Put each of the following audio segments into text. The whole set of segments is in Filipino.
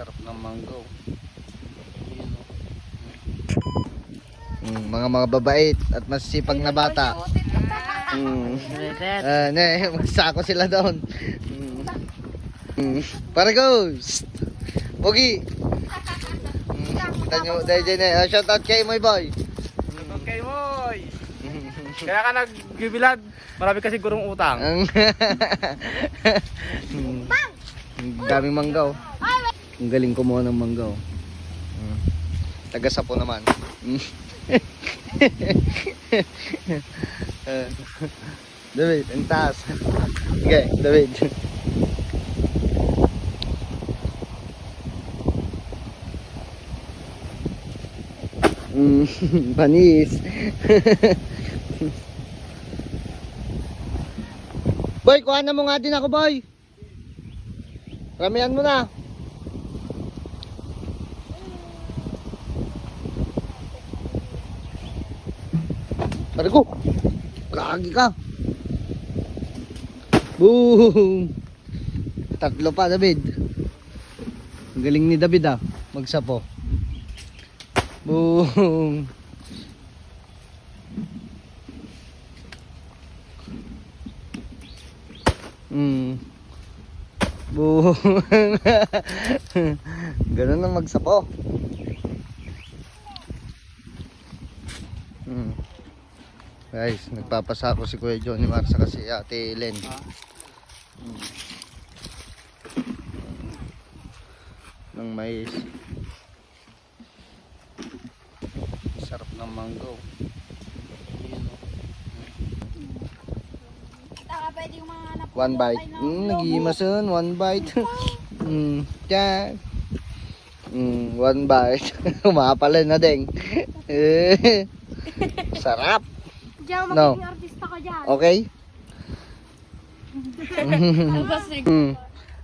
Sarap ng mango. Oh. Mm, mga mga babait at masisipag na bata. Mm. Ah, ne, magsako sila doon. Mm. Mm. Para go. Pogi. Mm. Tanyo, dahil dyan eh. Shout out kay Moy Boy. Okay, boy. Kaya ka nagbibilad. Marami kasi gurong utang. Ang Mm. Daming manggaw. Ang galing kumuha ng manggaw. Mm. Taga sapo naman. Mm. Eh, David, ang taas. Okay, David. Mm, panis. boy, kuha na mo nga din ako, boy. Ramihan mo na. Tara ko. Lagi ka. Boom. Tatlo pa, David. Ang galing ni David ah. Magsapo. Boom. Mm. Boom. Ganun ang magsapo. Mm. Guys, nagpapasako si Kuya Johnny Marsa kasi Ate Len. Mm. Ng mais. Sarap ng mango. Oh. One bite. Mm, nagimason. One bite. mm, tiyan. Mm, one bite. Umapala na ding. Eh, Sarap. Diyan, No. magiging artista ka dyan. Okay? Mm.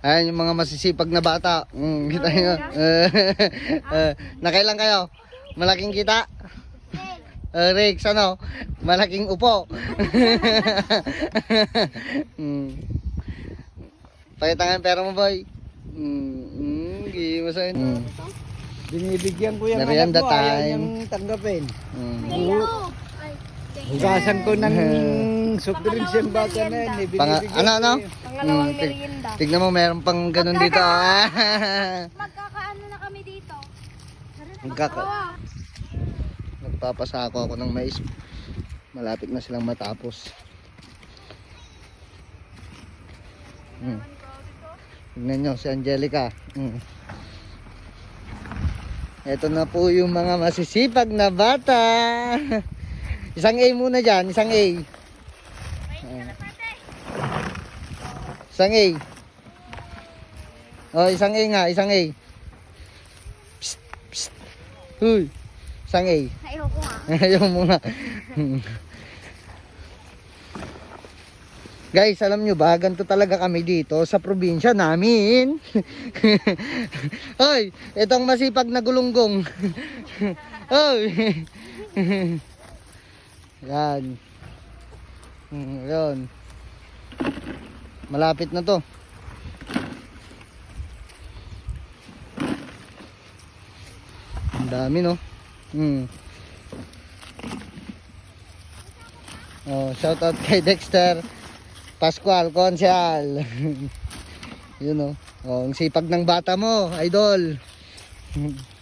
Ayan yung mga masisipag na bata. Mm, kita nyo. Eh, eh, nakailan kayo? Malaking kita? Uh, Rex, ano? Malaking upo. mm. Pakita nga pera mo, boy. Mm, mm, gihi mo sa'yo. Mm. Binibigyan ko yung Merienda anak mo, ayaw time. niyang tanggapin. Mm. Thank Hugasan ko ng soft drinks yung bata na yun. eh, Panga- binibigyan ano, ko ano? yun. Pangalawang Mm, tig- merienda. Tignan mo, meron pang ganun dito. Ah. Magkakaano na kami dito. Magkaka- Nagpapasako ako ng mais. Malapit na silang matapos. Mm. Tignan nyo, si Angelica. Mm. Ito na po yung mga masisipag na bata. Isang A muna dyan, isang A. Isang A. Oh, isang A nga, isang A. Psst, psst. Huy. Isang A. Ayoko nga. Ayaw mo nga. Guys, alam nyo ba, ganito talaga kami dito sa probinsya namin. Hoy, itong masipag na gulunggong. Hoy. Yan. Mm, Yan. Malapit na to. Ang dami no. Hmm. Oh, shout out kay Dexter Pascual Consial. Yun oh. Oh, ang sipag ng bata mo, idol.